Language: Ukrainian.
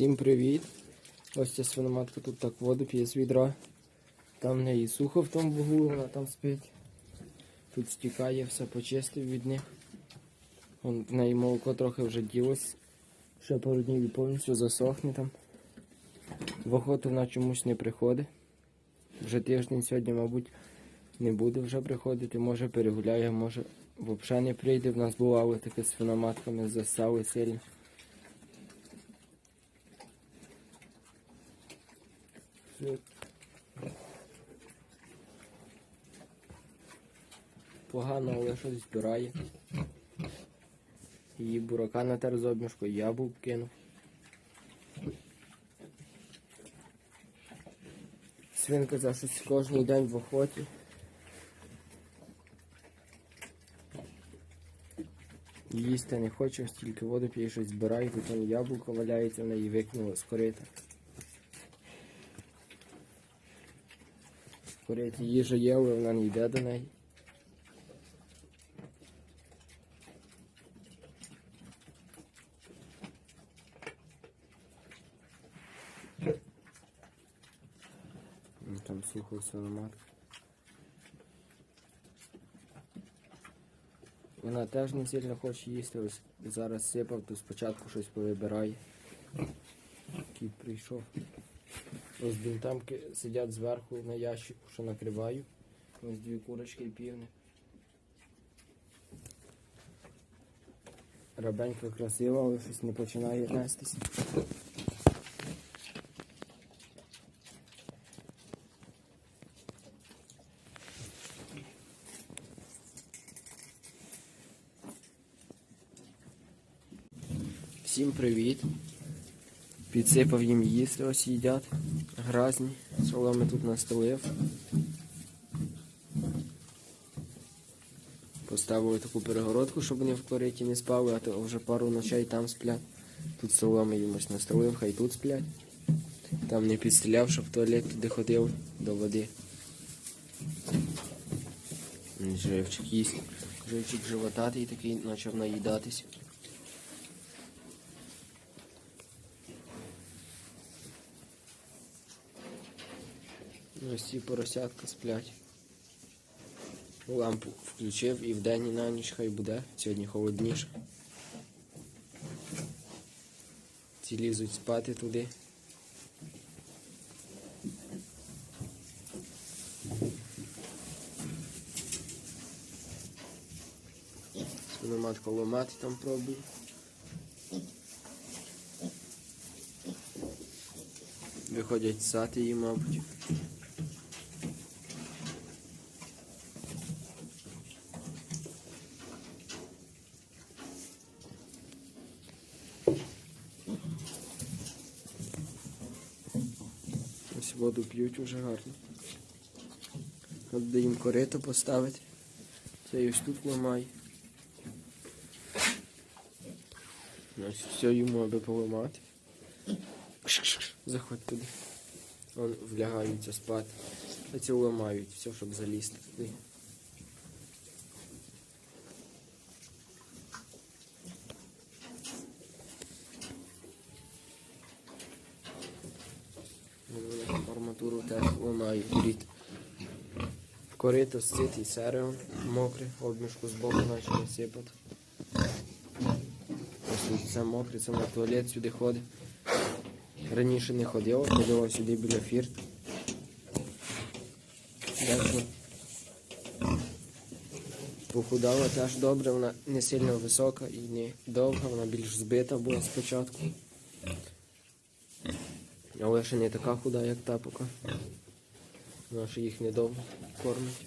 Всім привіт! Ось ця свиноматка тут так воду п'є з відра. Там в неї сухо в тому бугу, вона там спить. Тут стікає, все почистив від них. Вон, в неї молоко трохи вже ділось. Ще пару днів і повністю засохне там. В охоту вона чомусь не приходить. Вже тиждень сьогодні, мабуть, не буде вже приходити. Може перегуляє, може взагалі не прийде. В нас бувало таке з свиноматками, засали сильно. Все. Погано, але щось збирає. Її бурака натер з обмішку, яблук кинув. Свинка за щось кожен день в охоті. Їсти не хоче, стільки воду п'є, щось збирає, там яблуко валяється, вона її викинула з корита. Курить їжа є, але вона не йде до неї. Ну, Там сухо все на Вона теж не сильно хоче їсти, ось зараз сипав, то спочатку щось повибирає. Кіт прийшов. Ось бінтамки сидять зверху на ящику, що накриваю. Ось дві курочки і півни. Рабенька красива, але щось не починає нестись. Всім привіт! Підсипав їм їсти, ось їдять. Гразні. Соломи тут настелив. Поставили таку перегородку, щоб вони в кориті не спали, а то вже пару ночей там сплять. Тут соломи їм ось настелив, хай тут сплять. Там не підстріляв, щоб туалет туди ходив до води. Живчик їсть. Живчик животатий такий почав наїдатись. Ось ці поросятка сплять. Лампу включив і вдень і на ніч хай буде. Сьогодні холодніше. Ці лізуть спати туди. Свиноматка ломати там пробує. Виходять сати її, мабуть. Ось воду п'ють уже гарно. Треба їм корито поставити. Це ось тут ламай. Ось все йому аби поламати. Заходь туди. Вон влягаються спати. А ці ламають все, щоб залізти туди. Вони Арматуру теж ламають рід. Корито сцит і сереон мокре, обмішку з боку почали сипати. Ось все мокре, це на туалет сюди ходить. Раніше не ходила, ходила сюди біля фірт. Дальше. Похудала теж добре, вона не сильно висока і не довга, вона більш збита була спочатку. Але ще не така худа, як та поки. Вона ще їх недовго кормить.